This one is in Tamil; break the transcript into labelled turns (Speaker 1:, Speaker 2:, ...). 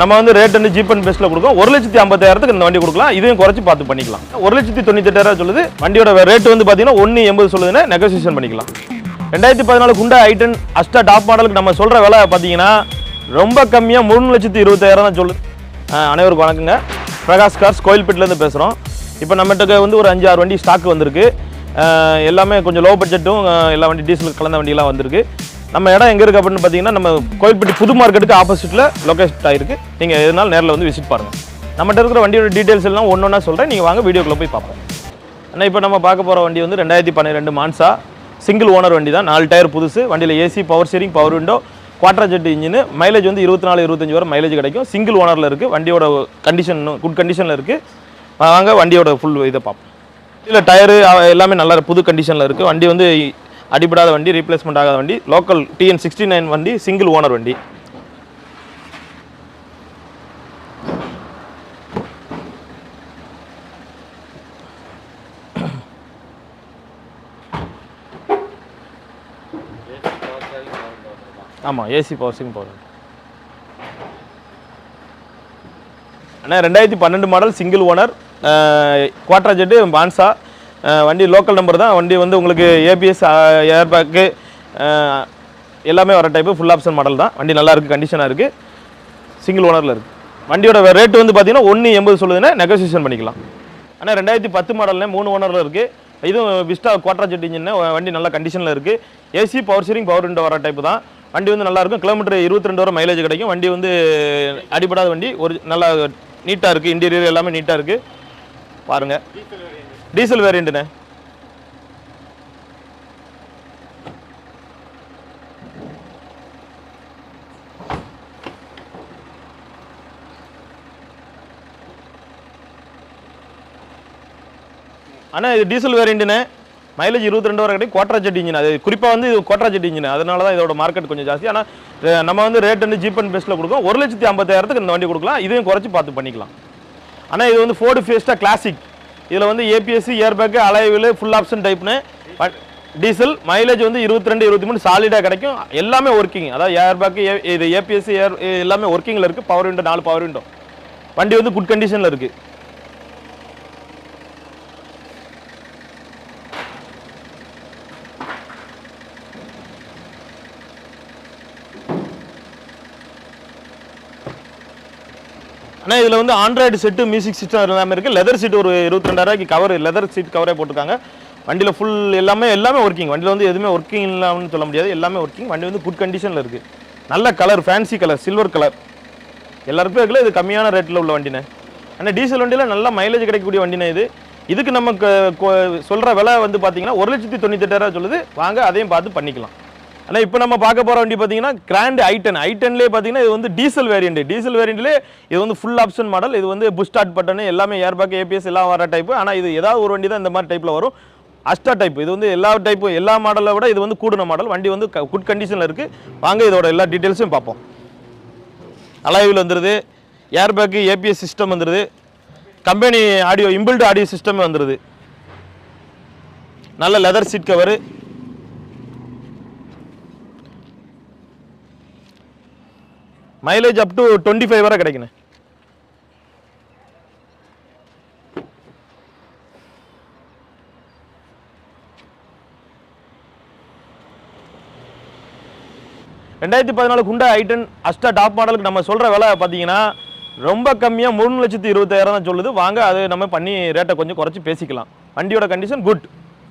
Speaker 1: நம்ம வந்து ரேட் வந்து ஜீப் அண்ட் பெஸ்ட்டில் கொடுக்கும். ஒரு லட்சத்தி ஐம்பத்தாயிரத்துக்கு இந்த வண்டி கொடுக்கலாம். இதையும் குறைச்சி பார்த்து பண்ணிக்கலாம். ஒரு லட்சத்தி தொண்ணூத்தெட்டாயிரம் சொல்லுது. வண்டியோட ரேட் வந்து பார்த்தீங்கன்னா ஒன்று எண்பது சொல்லுதுன்னா நெகோசியேஷன் பண்ணிக்கலாம். ரெண்டாயிரத்தி பதினாலு குண்டா ஐட்டன் அஸ்டா டாப் மாடலுக்கு நம்ம சொல்கிற விலை பார்த்தீங்கன்னா ரொம்ப கம்மியாக மூணு லட்சத்தி இருபத்தாயிரம் தான் சொல்லுது. அனைவருக்கும் வணக்கங்க. பிரகாஷ் கார்ஸ் கோயில்பேட்டிலேருந்து பேசுகிறோம் இப்போ நம்மகிட்ட வந்து ஒரு அஞ்சு ஆறு வண்டி ஸ்டாக் வந்திருக்கு. எல்லாமே கொஞ்சம் லோ பட்ஜெட்டும் எல்லா வண்டி டீசல் கலந்த வண்டியெலாம் வந்திருக்கு. நம்ம இடம் எங்கே இருக்குது அப்படின்னு பார்த்தீங்கன்னா நம்ம கோயில்பட்டி புது மார்க்கெட்டுக்கு ஆப்போசிட்டில் லொக்கேட் ஆகிருக்கு நீங்கள் எதுனாலும் நேரில் வந்து விசிட் பாருங்கள் நம்மகிட்ட இருக்கிற வண்டியோட டீட்டெயில்ஸ் எல்லாம் ஒன்று ஒன்றா சொல்கிறேன் நீங்கள் வாங்க வீடியோக்குள்ளே போய் பார்ப்போம். ஆனால் இப்போ நம்ம பார்க்க போகிற வண்டி வந்து ரெண்டாயிரத்தி பன்னிரெண்டு மான்சா சிங்கிள் ஓனர் வண்டி தான். நாலு டயர் புதுசு. வண்டியில் AC power steering power window Quadrajet engine mileage வந்து இருபத்தி நாலு இருபத்தஞ்சு வரை மைலேஜ் கிடைக்கும். சிங்கிள் ஓனரில் இருக்குது வண்டியோட கண்டிஷன் குட் கண்டிஷனில் இருக்குது வாங்க வண்டியோட ஃபுல் இதை பார்ப்போம். இல்லை டயரு எல்லாமே நல்லா புது கண்டிஷனில் இருக்குது வண்டி வந்து அடிபடாத வண்டி ரீப்ளேஸ்மெண்ட் ஆகாத வண்டி லோக்கல் டிஎன் சிக்ஸ்டி நைன் வண்டி சிங்கிள் ஓனர் வண்டி. ஆமாம் ஏசி பவர் சிங் பவர் அண்ணா ரெண்டாயிரத்தி பன்னெண்டு model single owner Quadrajet பான்சா வண்டி லோக்கல் நம்பர் தான். வண்டி வந்து உங்களுக்கு ஏபிஎஸ் ஏர் பேக்கு எல்லாமே வர டைப்பு ஃபுல் ஆப்ஷன் மாடல் தான். வண்டி நல்லா இருக்குது கண்டிஷனாக இருக்குது சிங்கிள் ஓனரில் இருக்குது வண்டியோட ரேட் வந்து பார்த்தீங்கன்னா ஒன்று எண்பது சொல்லுதுன்னா நெகோசியேஷன் பண்ணிக்கலாம். ஆனால் ரெண்டாயிரத்தி பத்து மாடலில் மூணு ஓனரில் இருக்குது இதுவும் விஸ்டா குவாட்ரா ஜெட் இன்ஜின் வண்டி நல்ல கண்டிஷனில் இருக்குது AC power steering power window வர டைப்பு தான். வண்டி வந்து நல்லா இருக்கும். கிலோமீட்டர் இருபத்தி ரெண்டு வரை மைலேஜ் கிடைக்கும். வண்டி வந்து அடிபடாத வண்டி ஒரு நல்லா நீட்டாக இருக்குது இன்டீரியர் எல்லாமே நீட்டாக இருக்குது பாருங்கள் டீசல் வேரியண்ட்டுண்ணே ஆனால் இது டீசல் வேரியண்ட்டுண்ணே மைலேஜ் இருபத்தி ரெண்டு வரை கிடைக்கும். குவாட்ரா ஜெட் இன்ஜின் அது குறிப்பாக வந்து இது குவாட்ரா ஜெட் இன்ஜின் அதனால தான் இதோட மார்க்கெட் கொஞ்சம் ஜாஸ்தி. ஆனால் நம்ம வந்து ரேட் வந்து ஜீப் அண்ட் பெஸ்ட்டில் கொடுக்கும் ஒரு லட்சத்தி ஐம்பத்தாயிரத்துக்கு இந்த வண்டி கொடுக்கலாம். இதையும் குறைச்சி பார்த்து பண்ணிக்கலாம். ஆனால் இது வந்து ஃபோர்டு ஃபேஸ்ட்டாக கிளாசிக் இதில் வந்து ABSC air bag alloy wheel full option டைப்னு diesel mileage வந்து இருபத்தி ரெண்டு இருபத்தி மூணு சாலிடாக கிடைக்கும். எல்லாமே ஒர்க்கிங் அதாவது ஏர் பேக்கு இது ஏபிஎஸ்சி ஏர் எல்லாமே ஒர்க்கிங்கில் இருக்குது பவர் விண்டோ நாலு பவர் விண்டோ வண்டி வந்து குட் கண்டிஷனில் இருக்குது ஆனால் இதில் வந்து ஆண்ட்ராய்டு செட்டு மியூசிக் சிஸ்டம் எல்லாமே இருக்குது லெதர் சீட் ஒரு இருபத்தி ரெண்டாயிரூவாய்க்கு கவர் லெதர் சீட் கவரே போட்டிருக்காங்க. வண்டியில் ஃபுல் எல்லாமே எல்லாமே ஒர்க்கிங் வண்டியில் வந்து எதுவுமே ஒர்க்கிங் இல்லாமல் சொல்ல முடியாது. எல்லாமே ஒர்க்கிங் வண்டி வந்து குட் கண்டிஷனில் இருக்குது நல்ல colour fancy colour silver colour எல்லாருக்கும் இருக்குல்ல இது கம்மியான ரேட்டில் உள்ள வண்டினே. ஆனால் டீசல் வண்டியில் நல்ல மைலேஜ் கிடைக்கக்கூடிய வண்டினே இது. இதுக்கு நமக்கு சொல்கிற விலை வந்து பார்த்தீங்கன்னா ஒரு லட்சத்தி தொண்ணூத்தெட்டாயிரம் சொல்லுது. வாங்க அதையும் பார்த்து பண்ணிக்கலாம். ஆனால் இப்போ நம்ம பார்க்க போகிற வண்டி பார்த்தீங்கன்னா கிராண்ட் ஐட்டன் ஐட்டன்லேயே பார்த்தீங்கன்னா இது வந்து டீசல் வேரியண்ட் டீசல் வேரியண்ட்லேயே இது வந்து ஃபுல் ஆப்ஷன் மாடல் இது வந்து புஸ்டார்ட் ஸ்டார்ட் பட்டன் எல்லாமே ஏர்பேக் ஏபிஎஸ் எல்லாம் வர டைப்பு ஆனால் இது ஏதாவது ஒரு வண்டி தான் இந்த மாதிரி டைப்பில் வரும். அஸ்டா டைப் இது வந்து எல்லா டைப்பு எல்லா மாடலை விட இது வந்து கூடின மாடல் வண்டி வந்து குட் கண்டிஷனில் இருக்குது வாங்க இதோட எல்லா டீட்டெயில்ஸும் பார்ப்போம். அலைவில் வந்துடுது ஏர் பேக்கு ஏபிஎஸ் சிஸ்டம் வந்துடுது company audio inbuilt audio system வந்துடுது நல்ல leather seat cover mileage up to twenty five வரை கிடைக்குண்ணே. ரெண்டாயிரத்தி பதினாலு குண்டா ஐட்டன் அஸ்டா டாப் மாடலுக்கு நம்ம சொல்கிற விலை பார்த்தீங்கன்னா ரொம்ப கம்மியாக மூணு லட்சத்தி இருபத்தாயிரம் தான் சொல்லுது. வாங்க அது நம்ம பண்ணி ரேட்டை கொஞ்சம் குறைச்சி பேசிக்கலாம். வண்டியோட கண்டிஷன் குட்